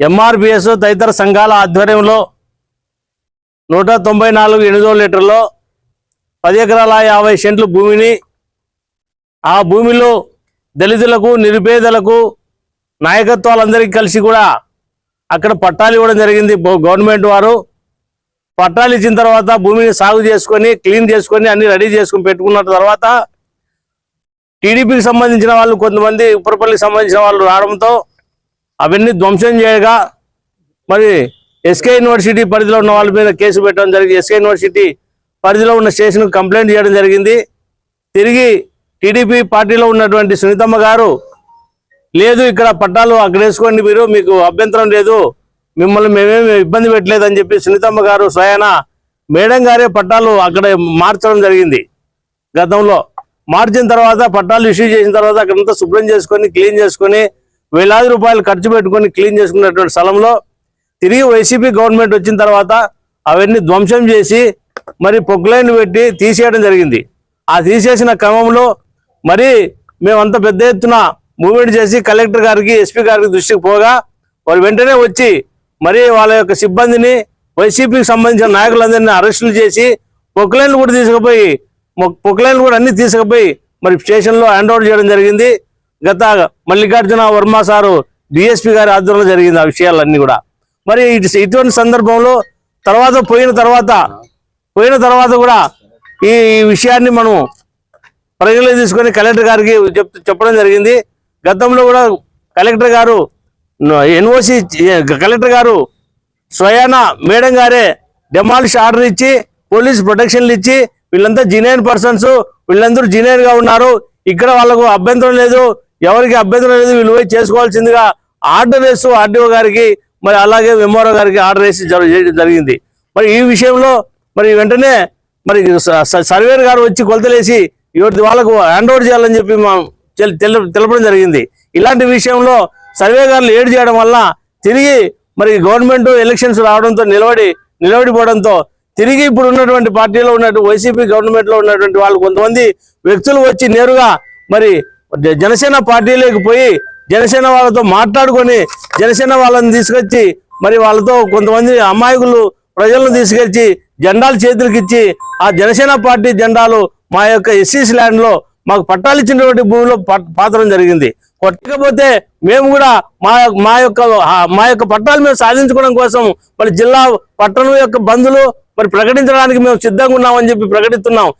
MRBS తదితర సంఘాల ఆధ్వర్యంలో నూట తొంభై నాలుగు ఎనిమిదో లీటర్లో పది ఎకరాల యాభై సెంట్లు భూమిని ఆ భూమిలో దళితులకు నిరుపేదలకు నాయకత్వాలందరికీ కలిసి కూడా అక్కడ పట్టాలు ఇవ్వడం జరిగింది. గవర్నమెంట్ వారు పట్టాలు ఇచ్చిన తర్వాత భూమిని సాగు చేసుకొని క్లీన్ చేసుకొని అన్ని రెడీ చేసుకొని పెట్టుకున్న తర్వాత టీడీపీకి సంబంధించిన వాళ్ళు కొంతమంది ఉప్పరపల్లికి సంబంధించిన వాళ్ళు రావడంతో అవన్నీ ధ్వంసం చేయగా మరి ఎస్కే యూనివర్సిటీ పరిధిలో ఉన్న వాళ్ళ మీద కేసు పెట్టడం జరిగింది. ఎస్కే యూనివర్సిటీ పరిధిలో ఉన్న స్టేషన్ కంప్లైంట్ చేయడం జరిగింది. తిరిగి టీడీపీ పార్టీలో ఉన్నటువంటి సునీతమ్మ గారు లేదు ఇక్కడ పట్టాలు అక్కడ వేసుకోండి మీరు మీకు అభ్యంతరం లేదు మిమ్మల్ని మేమేమి ఇబ్బంది పెట్టలేదని చెప్పి సునీతమ్మ గారు స్వయాన మేడం గారే పట్టాలు అక్కడ మార్చడం జరిగింది గతంలో. మార్చిన తర్వాత పట్టాలు ఇష్యూ చేసిన తర్వాత అక్కడంతా శుభ్రం చేసుకొని క్లీన్ చేసుకొని వేలాది రూపాయలు ఖర్చు పెట్టుకొని క్లీన్ చేసుకున్నటువంటి స్థలంలో తిరిగి వైసీపీ గవర్నమెంట్ వచ్చిన తర్వాత అవన్నీ ధ్వంసం చేసి మరి పొక్కులైన్ పెట్టి తీసేయడం జరిగింది. ఆ తీసేసిన క్రమంలో మరి మేమంత పెద్ద ఎత్తున మూవ్మెంట్ చేసి కలెక్టర్ గారికి ఎస్పీ గారికి దృష్టికి పోగా వాళ్ళు వెంటనే వచ్చి మరి వాళ్ళ యొక్క సిబ్బందిని వైసీపీకి సంబంధించిన నాయకులందరినీ అరెస్టులు చేసి పొక్కులైన్లు కూడా తీసుకుపోయి పొక్లైన్లు కూడా అన్ని తీసుకుపోయి మరి స్టేషన్లో హ్యాండ్ ఓవర్ చేయడం జరిగింది. గత మల్లికార్జున వర్మ సారు డిఎస్పీ గారి ఆధ్వర్యంలో జరిగింది ఆ విషయాలన్నీ కూడా. మరి ఇటు- ఇటువంటి సందర్భంలో తర్వాత పోయిన తర్వాత పోయిన తర్వాత కూడా ఈ విషయాన్ని మనం పరిగణలో తీసుకొని కలెక్టర్ గారికి చెప్ చెప్పడం జరిగింది. గతంలో కూడా కలెక్టర్ గారు ఎన్ఓసి కలెక్టర్ గారు స్వయాన మేడం గారే డెమాలిష్ ఆర్డర్ ఇచ్చి పోలీస్ ప్రొటెక్షన్లు ఇచ్చి వీళ్ళంతా జినైన్ పర్సన్స్ వీళ్ళందరూ జినైన్గా ఉన్నారు. ఇక్కడ వాళ్ళకు అభ్యంతరం లేదు. ఎవరికి అభ్యంతరం లేదు వీళ్ళు పోయి చేసుకోవాల్సిందిగా ఆర్డర్ వేస్తూ ఆర్డీఓ గారికి మరి అలాగే ఎంఆర్ఓ గారికి ఆర్డర్ వేసి జరిగింది. మరి ఈ విషయంలో మరి వెంటనే మరి సర్వేర్ గారు వచ్చి కొలతలేసి ఇవాటి వాళ్ళకు హ్యాండ్ ఓవర్ చేయాలని చెప్పి తెలపడం జరిగింది. ఇలాంటి విషయంలో సర్వే గారులు ఏడు చేయడం వల్ల తిరిగి మరి గవర్నమెంట్ ఎలక్షన్స్ రావడంతో నిలబడి నిలబడిపోవడంతో తిరిగి ఇప్పుడు ఉన్నటువంటి పార్టీలో ఉన్నటువంటి వైసీపీ గవర్నమెంట్లో ఉన్నటువంటి వాళ్ళు కొంతమంది వ్యక్తులు వచ్చి నేరుగా మరి జ- జనసేన పార్టీలోకి పోయి జనసేన వాళ్ళతో మాట్లాడుకొని జనసేన వాళ్ళని తీసుకొచ్చి మరి వాళ్ళతో కొంతమంది అమాయకులు ప్రజలను తీసుకొచ్చి జెండాలు చేతులకు ఇచ్చి ఆ జనసేన పార్టీ జెండాలు మా యొక్క ఎస్సీస్ ల్యాండ్లో మాకు పట్టాలు ఇచ్చినటువంటి భూమిలో పాత్రం జరిగింది. కొట్టకపోతే మేము కూడా మా మా యొక్క మా యొక్క పట్టాలు మేము సాధించుకోవడం కోసం మరి జిల్లా పట్టణం యొక్క బంధులు మరి ప్రకటించడానికి మేము సిద్ధంగా ఉన్నామని చెప్పి ప్రకటిస్తున్నాం.